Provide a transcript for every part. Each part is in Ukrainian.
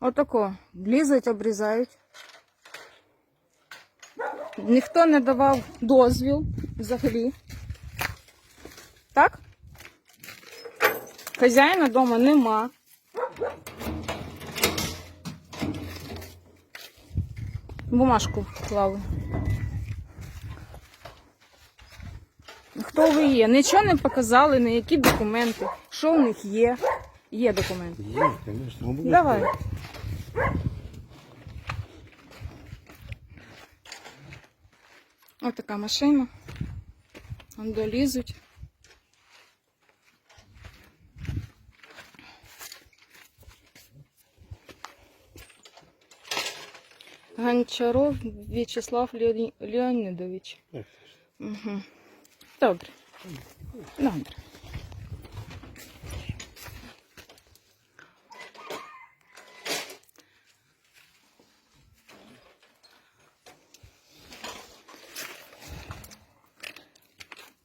Отако. Лізуть, обрізають. Ніхто не давав дозвіл взагалі. Так? Хазяїна вдома нема. Бумажку вклали. Хто ви є? Нічого не показали, ні які документи. Що в них є? Є документи. Є, звісно. Давай. Ось така машина. Долізуть. Гончаров В'ячеслав Леоні- Леонідович. Угу. Добре. Добре.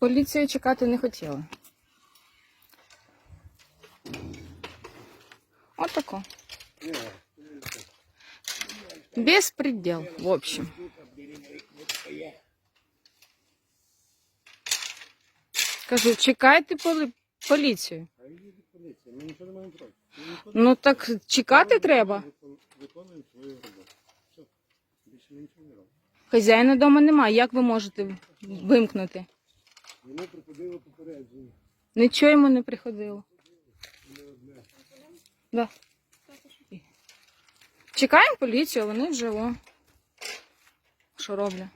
Поліцію чекати не хотіла. Отако. Беспредел, в общем. Кажу, чекайте поли- поліцію. Ну так чекати треба. Хазяїна вдома немає. Як ви можете вимкнути? Йому приходило попередження. Нічого йому не приходило. Да. Чекаємо поліцію, вони вже о. Що роблять?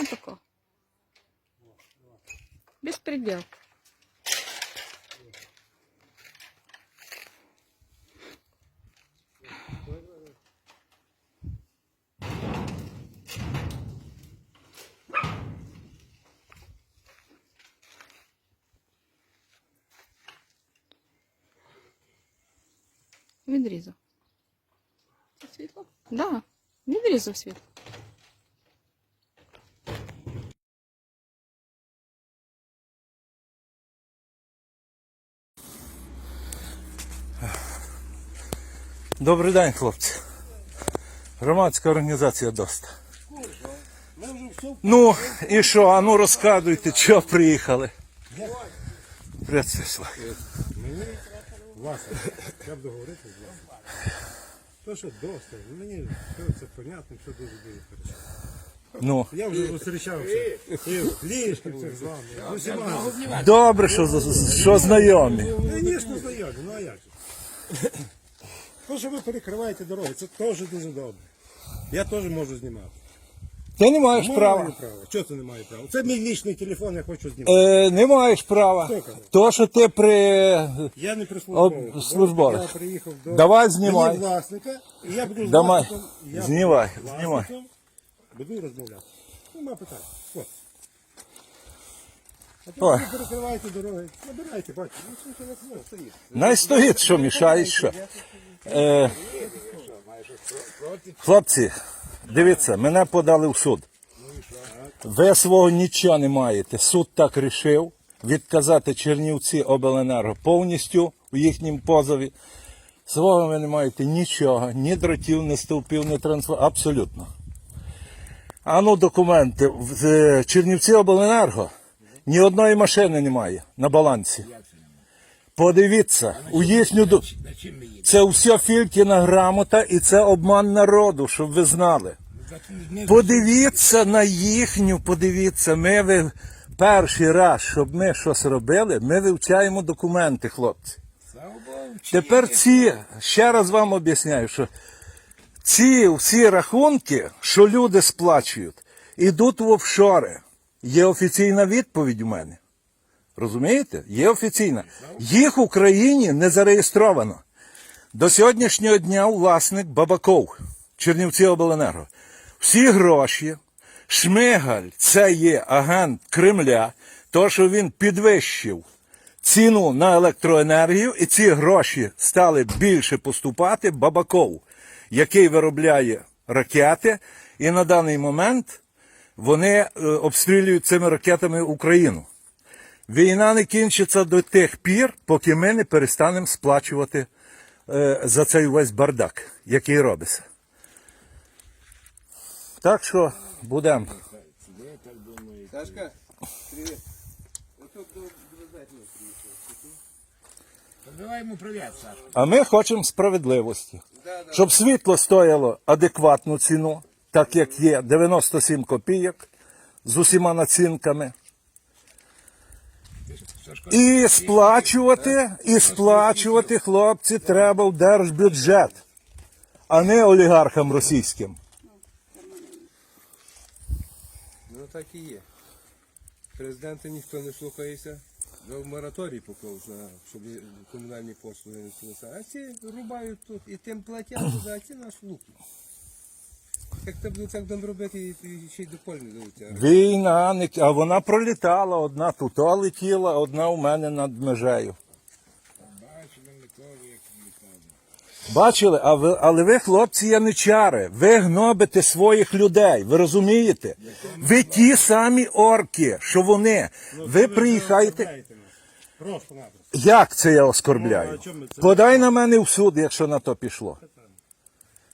Отако. Безпреділ. Відрізав. Світло? Так, Да, відрізав світ. Добрий день, хлопці. Громадська організація ДОСТ. Ми вже все Ну, і що? А ну розказуйте, чого приїхали. Представ. Мені я б договорити з вами. То, що доста, мені все це понятно, все дуже дуже хорошо. Ну, Я вже зустрічався і в Лішківцях з вами, з усіма. добре, що, з- що знайомі. Звісно, знайомі, ну а як же? То, що ви перекриваєте дороги, це теж дуже добре. Я теж можу знімати. Ти не маєш Маю права. право. Чого це не маю права? Це мій лічний телефон, я хочу знімати. Е, не маєш права. То, що ти при. Я не Об- прислужбовий. Я приїхав до Давай, знімай. мені власника, і я буду з Давай. власником. я Знімай, буду з знімай. власником, Буду розмовляти. Нема питань. От. А то Ой. ви перекриваєте дороги. Набирайте, бачите. Ну, стоїть. Най стоїть, що мішає, що. Е, хлопці, дивіться, мене подали в суд. Ви свого нічого не маєте. Суд так рішив відказати Чернівці обленерго повністю у їхньому позові. Свого ви не маєте нічого, ні дротів, ні стовпів, ні трансфер. Абсолютно. А ну документи. В е, Чернівці обленерго ні одної машини немає на балансі. Подивіться, у їхню це все фількіна грамота і це обман народу, щоб ви знали. Подивіться на їхню, подивіться, ми ви перший раз, щоб ми щось робили, ми вивчаємо документи, хлопці. Тепер ці, ще раз вам об'ясняю, що ці всі рахунки, що люди сплачують, ідуть в офшори. Є офіційна відповідь у мене. Розумієте? Є офіційна. Їх в Україні не зареєстровано. До сьогоднішнього дня власник Бабаков, Чернівці Обленерго. Всі гроші, Шмигаль, це є агент Кремля, то що він підвищив ціну на електроенергію, і ці гроші стали більше поступати Бабаков, який виробляє ракети, і на даний момент вони е, обстрілюють цими ракетами Україну. Війна не кінчиться до тих пір, поки ми не перестанемо сплачувати е, за цей весь бардак, який робиться. Так що будемо. Сашка, привіт. А ми хочемо справедливості. Щоб світло стояло адекватну ціну, так як є 97 копійок з усіма націнками. І сплачувати, і сплачувати, хлопці, треба в держбюджет, а не олігархам російським. Ну так і є. Президента ніхто не слухається. В мораторій поклав, щоб комунальні послуги не слухали. А ці рубають тут і тим платять, а ці нас луки. Як це так будемо робити, і- ще й до полі не. Війна, а вона пролітала, одна тут летіла, одна у мене над межею. Бачили, а ви, але ви, хлопці, яничари, ви гнобите своїх людей, ви розумієте? Ви ті самі орки, що вони. Ви приїхаєте. Як це я Ну, оскорбляю? це? Подай на мене в суд, якщо на то пішло.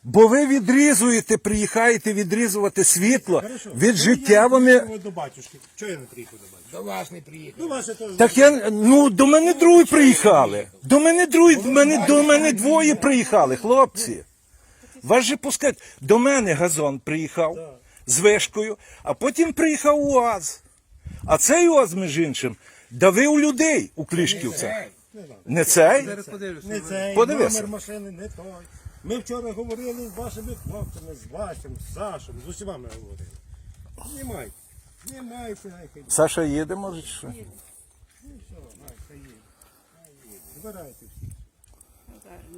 Бо ви відрізуєте, приїхаєте відрізувати світло від життєвими. Ви до батюшки. Чого я не приїхав до батюшки? До вас не приїхав. До вас теж. Так я ну до мене другі приїхали. До мене другі, до мене до мене двоє приїхали, хлопці. Вас же пускають. До мене газон приїхав з вишкою, а потім приїхав УАЗ. А цей УАЗ, між іншим, давив людей у Клішківцях. Не цей? Не цей Подивися. номер машини, не той. Ми вчора говорили з вашими хлопцями, з Васем, з Сашем, з усіма ми говорили. Знімайте. Знімайте, нехай. Саша їде, може, чи що? Збирайте всі.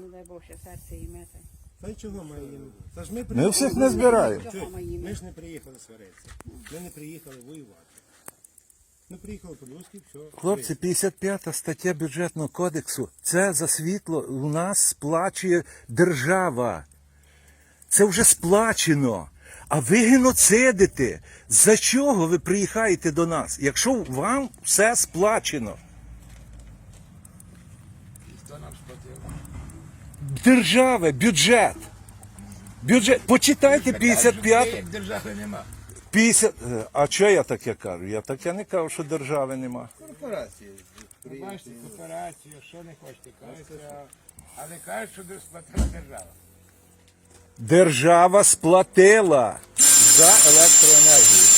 Не дай Бог, ще серце імете. Та й чого ми їм? Та ж ми Ми приїхали. всіх не збираємо. Чого ми їм? Ми ж не приїхали сваритися. Ми не приїхали воювати. Приїхали все. Хлопці, 55 стаття бюджетного кодексу. Це за світло у нас сплачує держава. Це вже сплачено. А ви геноцидите. За чого ви приїхаєте до нас, якщо вам все сплачено? Держава, бюджет. Бюджет. Почитайте 55. Держави нема. 50. е, А що я таке кажу? Я таке не кажу, що держави нема. Корпорації. Бачите, кооперацію, що не хочете кажете, але кажуть, що сплатила держава. Держава сплатила за електроенергію.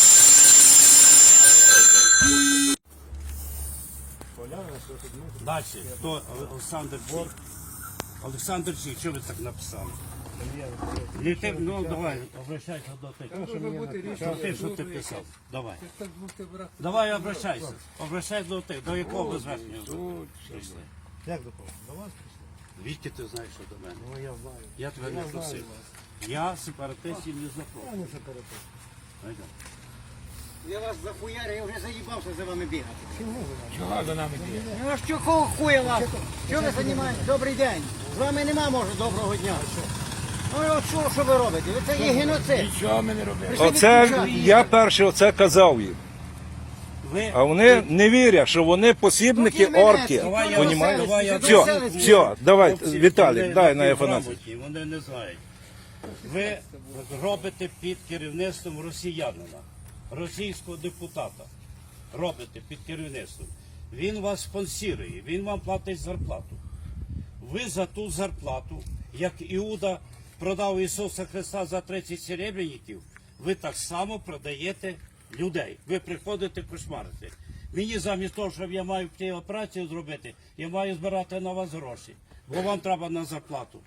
Далі, хто Олександр Борг? Олександр Чій, що ви так написали? Не ти, ну давай, обращайся до тих. Що ти, що ти писав? Давай. Давай обращайся. Обращайся до тих. До якого ви зверхнього прийшли? Як до кого? До вас прийшли? Відки ти знаєш, що до мене? Ну я знаю. Я тебе не просив. Я сепаратистів не запрошую. Я не сепаратист. Я вас захуярю, я вже заїбався за вами бігати. Чого до нами? Ну а що кого хуя вас? Що ви займаєтесь? Добрий день. З вами нема, може, доброго дня. Ну от що, що ви робите? Ви це є геноцид. Нічого ми не робили. Прийшли Оце відключати. я перше оце казав їм. Ви А вони не вірять, що вони посібники орки. Давай я- Понімаєш? давай я- Все, все, давай, Хлопці, Віталік, вони дай на такі грамотні, Вони не знають. Ви робите під керівництвом росіянина, російського депутата. Робите під керівництвом. Він вас спонсірує, він вам платить зарплату. Ви за ту зарплату, як Іуда продав Ісуса Христа за 30 серебряників, ви так само продаєте людей. Ви приходите кошмарити. Мені замість того, щоб я маю ті операцію зробити, я маю збирати на вас гроші, бо вам треба на зарплату.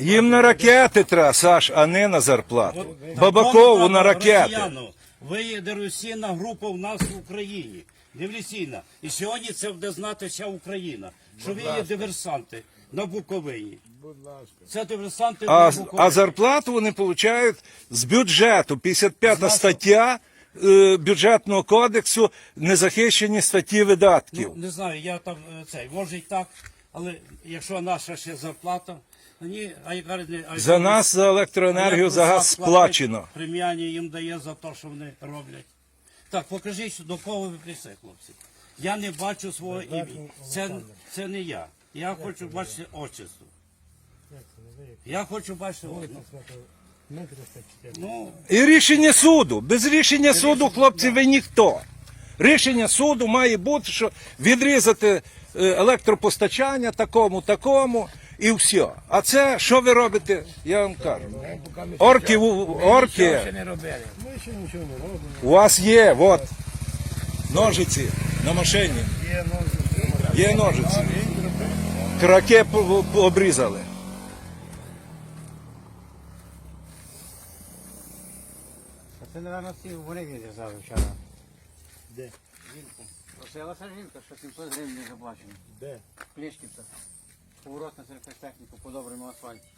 Їм на ракети треба, Саш, а не на зарплату. Бабакову на ракети. росіяну. Ви є дерусійна група в нас в Україні. Дивлюсійна. І сьогодні це буде знати вся Україна, що ви є диверсанти на Буковині. Це диверсанти А, на а зарплату вони отримують з бюджету. 55 стаття е, бюджетного кодексу незахищені статті видатків. Ну, не знаю, я там е, цей, може і так, але якщо наша ще зарплата, ні, а яка не- а За якщо нас, за електроенергію, за газ сплачено. Преміальні їм дає за те, що вони роблять. Так, покажіть, до кого ви прийшли, хлопці. Я не бачу свого ім'я. Це, це не я. Я хочу бачити отчество. Я хочу бачити отчество. Ну, І рішення суду. Без рішення суду, хлопці, ви ніхто. Рішення суду має бути, що відрізати е, електропостачання такому, такому і все. А це що ви робите? Я вам кажу. Орки, у- орки, Ще не робили. Ми ще нічого не робимо. у вас є, от, ножиці на машині. Є ножиці. Є ножиці. Краке обрізали. А це, напевно, всі вони відрізали вчора. Де? Жінку. Просилася жінка, що 700 гривень не заплачено. Де? Плішківця. Поворот на сельхозтехніку по доброму асфальті.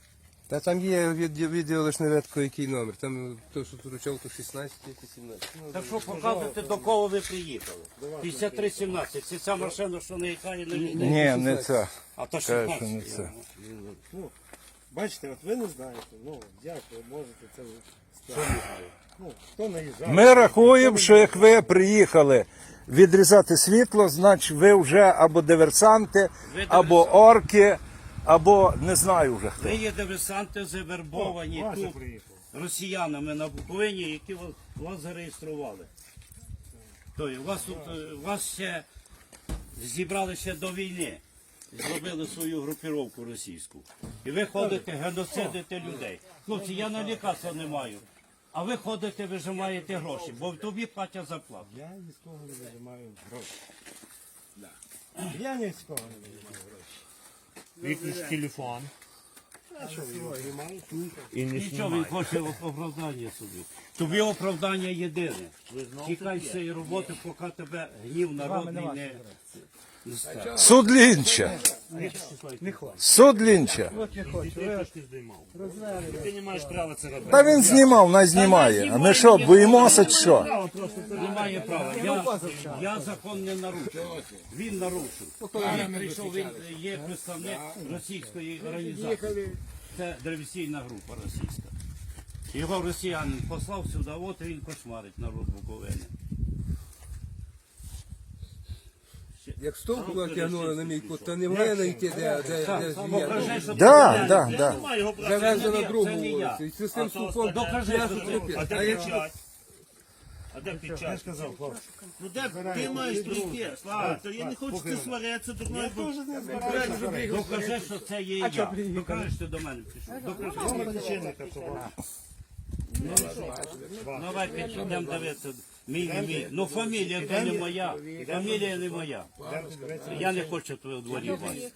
Та там є від- відео лише не який номер. Там то, що то 16 чи 17. Ну, так що показуйте, до кого ви приїхали. 5317. Це ця машина, що не яка на лінії. Ні, не це. А то Каже, 16. що не це. Ну, бачите, от ви не знаєте. Ну, як ви можете це сказати? Ну, хто наїжджав? Ми рахуємо, що як ви приїхали відрізати світло, значить ви вже або диверсанти, або орки, або не знаю вже хто. Ви є диверсанти завербовані Вася тут росіянами на Буковині, які вас, вас зареєстрували. Тобто вас тут е, вас ще зібрали ще до війни. Зробили свою групіровку російську. І ви ходите, геноцидите людей. Хлопці, я налікатися не маю. А ви ходите, вижимаєте гроші, бо тобі платять зарплату. Я ні з кого не вижимаю гроші. Я ні з кого не вижимаю гроші. Якийсь телефон. І не Нічого, він хоче оправдання собі. Тобі оправдання єдине. Тікай з цієї роботи, поки тебе гнів народний не... не стане. Суд Лінча. Суд Лінча. Ти не маєш права це робити. Та він знімав, най знімає. А ми що, боїмося чи що? Немає права. Я, я закон не нарушив. Він нарушив. Він прийшов, він є представник російської організації. Це древесійна група російська. Його росіянин послав сюди, от він кошмарить народ Буковини. Як стовпу тягнули на мій кут, то не в мене йти, де, де, де що Да. Завезли на другу вулицю. І з цим стовпом Докажи, я що тут. А де я печать? А де Я печать? сказав, хлопці. Ну де ти маєш прийти? Слава, то я не хочу ти сваритися, Я теж. Докажи, що це є я. Докажи, що ти до мене пішов. Докажи. Вам. Давай підемо дивитися. Мій, мій. Ну фамілія то не моя. Фамілія не моя. Я не хочу тебе у дворі бачити.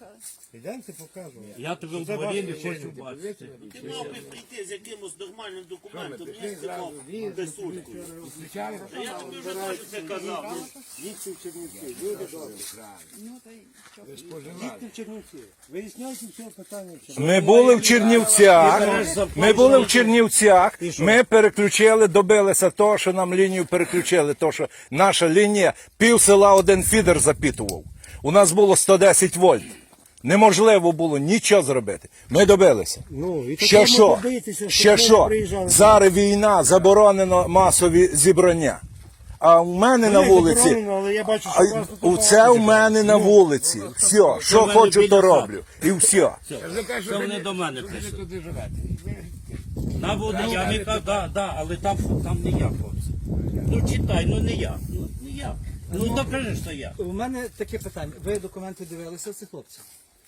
Ідемте покажу. Я тебе у дворі не хочу бачити. Ти мав би прийти з якимось нормальним документом, не з таком безсудкою. Я тобі вже теж це казав. Їдьте в Чернівці, люди добрі. Їдьте в Чернівці. Виясняйте все питання. Ми були в Чернівцях. Ми були в Чернівцях. Ми переключили, добилися того, що нам лінію переключили. То, що наша лінія пів села один фідер запітував. У нас було 110 вольт. Неможливо було нічого зробити. Ми добилися. Ну, і Ще що? Ще що? Зараз війна, заборонено масові зібрання. А у мене на вулиці. але я бачу, що у вас тут Це у мене на вулиці. Все, що мене хочу, біля то роблю. І все. Це вони до мене живете. На воду я не кажу, да, да, але там, там не я, хлопці. Ну читай, ну не я. Ну не я. Ну докажи, що я. У мене таке питання. Ви документи дивилися цих хлопців?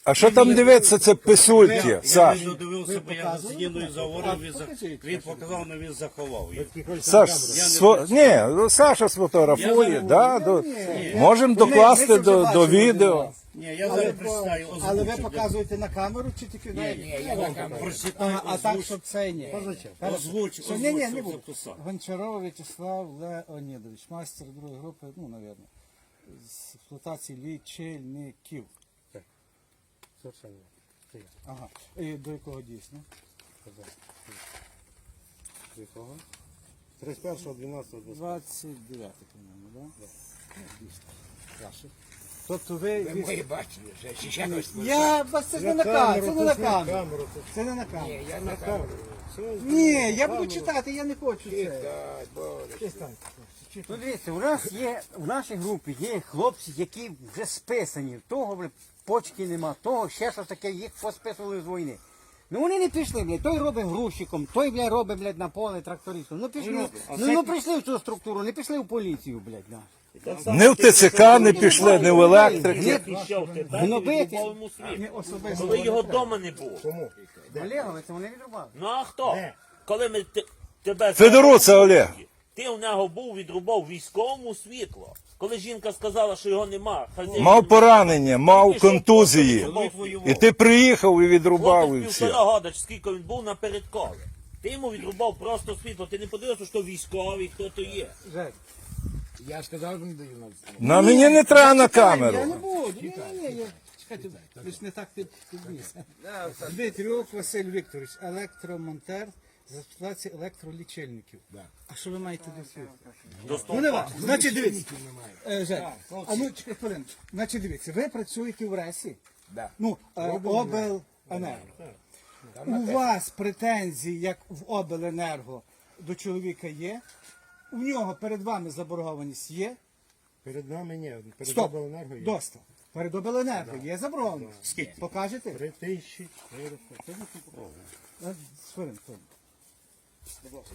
А що там дивитися, це писульки, Я Саш. не додивився, бо я за стіною заговорив, він, за- він показав, але він заховав їх. Саш, сфо... ні, ну, Саша сфотографує, да, до... можемо докласти до, до відео. Ні, я зараз прочитаю, Але ви озвучу. показуєте на камеру чи тільки на Прочитай, Ага, а так, озвуч. щоб це ні. Озвуч, Що, ні, ні, не буду. записав. Гончаров Вячеслав Леонідович, майстер другої групи, ну, навірно, з експлуатації лічильників. Совершенно. Це я. Ага. І до якого дійсно? До якого? 31, 12, 29, по-моєму, да? Ну, дійсно. Краще. Тобто ви... Ви мої бачили вже, чи ще хтось Я вас це не на камеру, це не на камеру. Це не на камеру. Ні, я на камеру. Ні, я буду читати, я не хочу це. Боже. Ну дивіться, у нас є, в нашій групі є хлопці, які вже списані. Того, блядь, почки нема, того ще щось таке, їх посписували з війни. Ну вони не пішли, блядь, той робить грузчиком, той, блядь, робить, блядь, на поле трактористом. Ну пішли, ну, ну прийшли в цю структуру, не пішли в поліцію, блядь, да. Не в ТЦК не пішли, не в електрики. Пішов ти Гнобити. дубовому світу. Не особисто. Коли його вдома не було. Олегове, це вони відрубали. Ну а хто? Коли ми те- тебе... Федоруца Олег. Ти у нього був, відрубав військовому світло. Коли жінка сказала, що його нема, хазяїн... Мав поранення, мав контузії. І ти приїхав і відрубав і Хлопець все. півтора года, чи скільки він був на передкові. Ти йому відрубав просто світло. Ти не подивився, що військовий, хто то є. Жек, Я сказав, що не даю на На мені не треба на Я не буду. Ні, ні, ні. Чекайте, ви ж не так під, підніс. Дмитрюк Василь Вікторович, електромонтер з експлуатації електролічильників. А що ви маєте до світу? Ну не важливо. Значить, дивіться. Е, Жек, а ну чекай хвилинку. Значить, дивіться, ви працюєте в РЕСі? Да. Ну, е, обленерго. У вас претензії, як в обленерго, до чоловіка є? У нього перед вами заборгованість є? Перед нами ні, перед Стоп, обленерго є. доста. Перед обленерго є заборгованість. Скільки? Покажете? Три тисячі. Е, Хвилин, хвилин.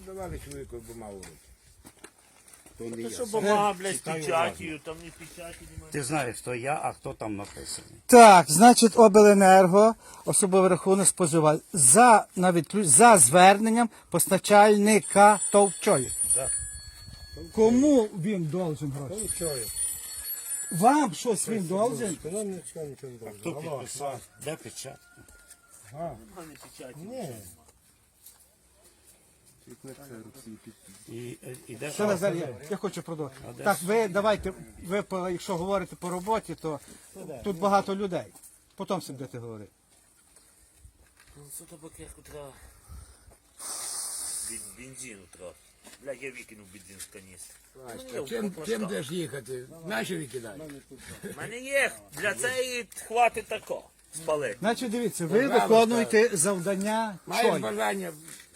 Давали чоловіку, бо мав руки. То не я. що бумага, блядь, з печатію, там не печаті немає. Ти знаєш, хто я, а хто там написаний. Так, значить, обленерго, особливий рахунок споживає за на відключ... за зверненням постачальника товчої. Кому він должен гроші? Вам щось він должен? Нам нічого нічого не Хто дали. Алло. підписав? Де печать? Немає печаті. Ні. І, і де Що Назар, я, я хочу продовжити. Так, ви давайте, ви по- якщо говорите по роботі, то тут багато людей. Потім все будете говорити. Це табакерку треба. Від бензину трохи. Бля, я викинув бензин з каністри. Чим, чим будеш їхати? Наші викидай. У мене є, для цієї хватить тако. Спалити. Значить, дивіться, ви виконуєте завдання Маєш бажання,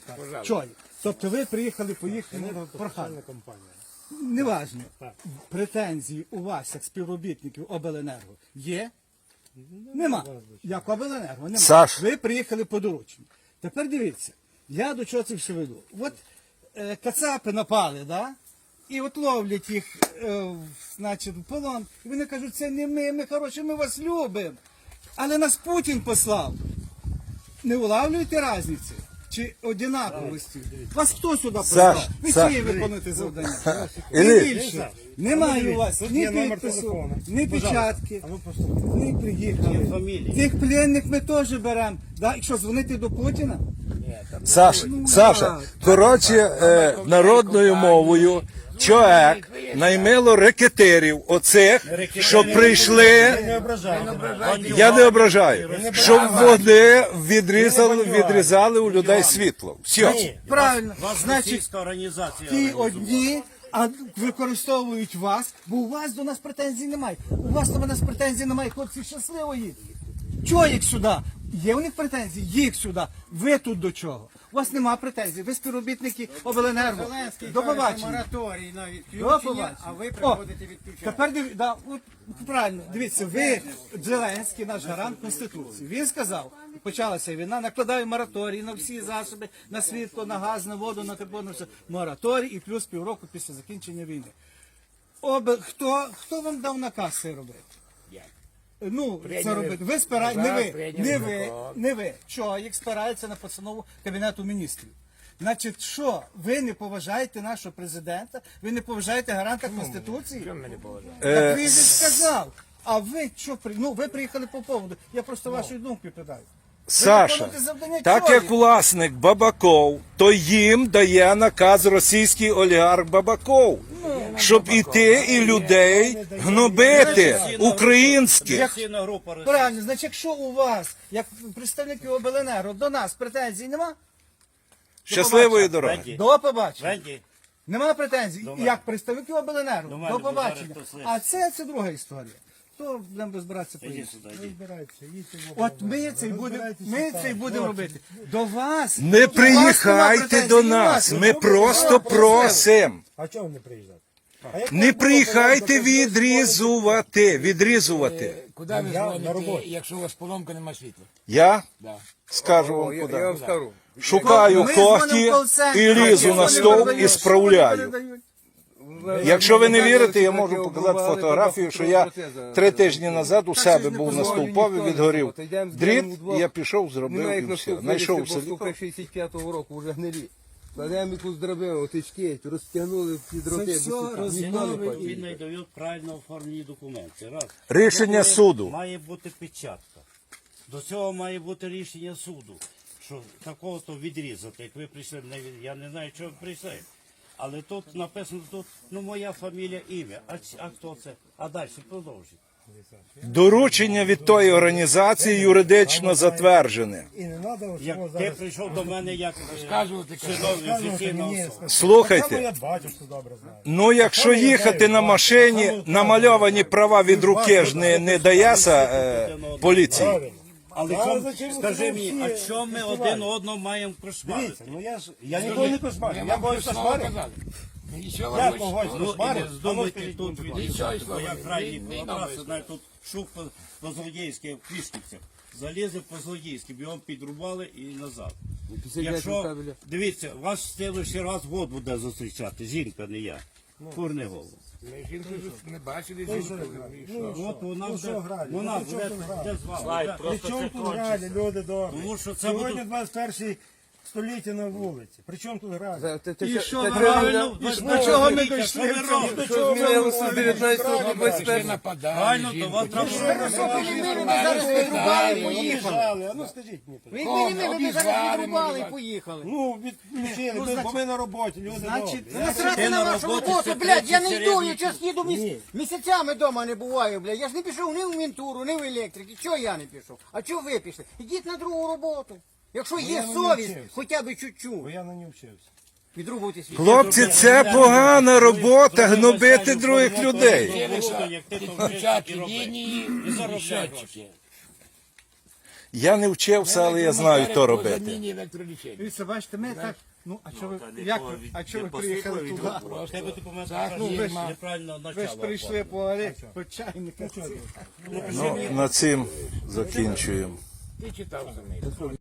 пожалуйста. Чої. Тобто ви приїхали по їхньому проханню. компанія. Неважно. Претензії у вас, як співробітників обленерго, є? Нема. Як обленерго, нема. Саш. Ви приїхали по дорученню. Тепер дивіться, я до чого це все веду. От кацапи напали, да? І от ловлять їх, е, в- значить, в полон. І вони кажуть, це не ми, ми хороші, ми вас любимо. Але нас Путін послав. Не улавлюєте різниці? Чи однаковості? Вас хто сюди послав? Саш, Ви чиї виконуєте завдання? Не більше. Немає у вас ні підпису, ні печатки. Ну приїхали. Тих пленних ми теж беремо. Да? Якщо дзвонити до Путіна, Саш, Саша, коротше, е, народною мовою, чоловік наймило рекетерів оцих, щоб прийшли, я не ображаю, щоб вони відрізали, відрізали у людей світло. Все. правильно, значить, ті одні, а використовують вас, бо у вас до нас претензій немає. У вас до нас претензій немає, хлопці щасливо їдуть. Їх сюди? Є у них претензії? Їх сюди. Ви тут до чого? У вас нема претензій. Ви співробітники обленерго. До побачення. Мораторій на До відключення, побачення. а ви приходите відключати. Тепер да, от, правильно, дивіться, ви, Зеленський, наш гарант Конституції. Він сказав, почалася війна, накладаю мораторій на всі засоби, на світло, на газ, на воду, на тепло, на все. Мораторій і плюс півроку після закінчення війни. Об, хто, хто вам дав наказ це робити? Ну, це Прийняли робити. Ви спираєте, не ви, прийняли не ви, закон. не ви. Чоловік спирається на постанову Кабінету міністрів. Значить, що ви не поважаєте нашого президента, ви не поважаєте гаранта Конституції? Чому мене поважаєш? Так він же сказав. А ви що при... Ну, ви приїхали по поводу. Я просто вашої думки питаю. Саша, так як власник Бабаков, то їм дає наказ російський олігарх Бабаков, щоб іти і людей гнобити українських. Правильно, значить, якщо у вас, як представників обленерго, до нас претензій нема, Щасливої дороги. До побачення. Нема претензій. Як представників обленерго, До побачення. А це, це друга історія. То будемо розбиратися по Іди сюди, їдьте в От ми це й будемо, Розбирайтеся ми це й будемо От. робити. До вас. Не до вас нема приїхайте претензій, до і нас. Ми просто просимо. А чого не приїжджати? А як Не було, приїхайте відрізувати. Відрізувати. Куди ви Я на дзвоните, роботі. якщо у вас поломка нема світла? Я Да. скажу вам я, я куди. вам скажу. Шукаю Ми дзвонимо в когті кол-центр, і лізу на стол передають, і справляю. передають. Якщо ви не вірите, я можу показати фотографію, що я три тижні назад у себе був на стовпові, відгорів. Дріт, і я пішов, зробив і все. Знайшов селі. стовпи 65-го року вже гнилі. Кладемо якусь драбину, отички, розтягнули ці дроти. Він не дають правильно оформлені документи. Раз. Рішення суду. Має бути печатка. До цього має бути рішення суду, що такого-то відрізати. Як ви прийшли, я не знаю, чого ви прийшли. Але тут написано, тут ну моя фамілія, ім'я. А, а хто це? А далі продовжуй. Доручення від тої організації юридично затверджене. І не треба Як ти зараз. прийшов до мене як е, чиновник офіційна Мені, особа. Слухайте. Так я бачу, що добре знаю. Ну, якщо їхати на машині, намальовані права від руки ж не, не дається е, поліції. Правильно. Але А чом, зачем скажи мені, всі а чому ми один одного маємо кошмарити? Дивіться, ну я ж я ніколи не кошмарю. Я когось кошмарю. Я когось Ну, і кошмарю. А ну здумайте скажіть, тут будь ласка. Нічого, бо я крайній надо. знаю, тут шук по- по-злодійськи в Клішківцях. Залізе по-злодійськи, його підрубали і назад. Якщо, дивіться, вас в следующий раз год буде зустрічати, жінка, не я. Ну, Курне голову. Ми жінку не бачили, що жінку. що? Ну, От вона ну, вже, грає. вона Ну, вже де з вами. Слайд, Де- просто чому це тут кончиться. гралі, люди добрі? Тому що це Сьогодні буде- 21 століття на вулиці. При чому тут та- І що Правильно, І що- до чого ми дійшли що в цьому? змінилося з 19 по Ви 21? Правильно, то вас треба Хорошо, ми, зараз відрубали і поїхали. А ну скажіть мені. Ви не ми, ви зараз відрубали і поїхали. Ну, відключили, Ну, ми- бо ми на роботі, люди Значить, добрі. насрати на вашу роботу, блядь, я не йду, я час їду міс... Місяцями вдома не буваю, блядь. Я ж не пішов ні в ментуру, ні в електрики. Чого я не пішов? А чого ви пішли? Ідіть на другу роботу. Якщо є я не совість, хоча б Бо чуть-чуть, я на ній вчився. відрубуйте свій. Хлопці, це погана робота гнобити других людей. Як ти то вже і роби. І і заробляй гроші. Я не вчився, але я знаю, то робити. Дивіться, бачите, ми так, ну, а чого ви, як ви, а чого ви приїхали туди? Тебе документ Так, ну, ви ж- неправильно Ви ж начало. прийшли по аре, по чайника. Ну, на цим закінчуємо. Ти читав за неї.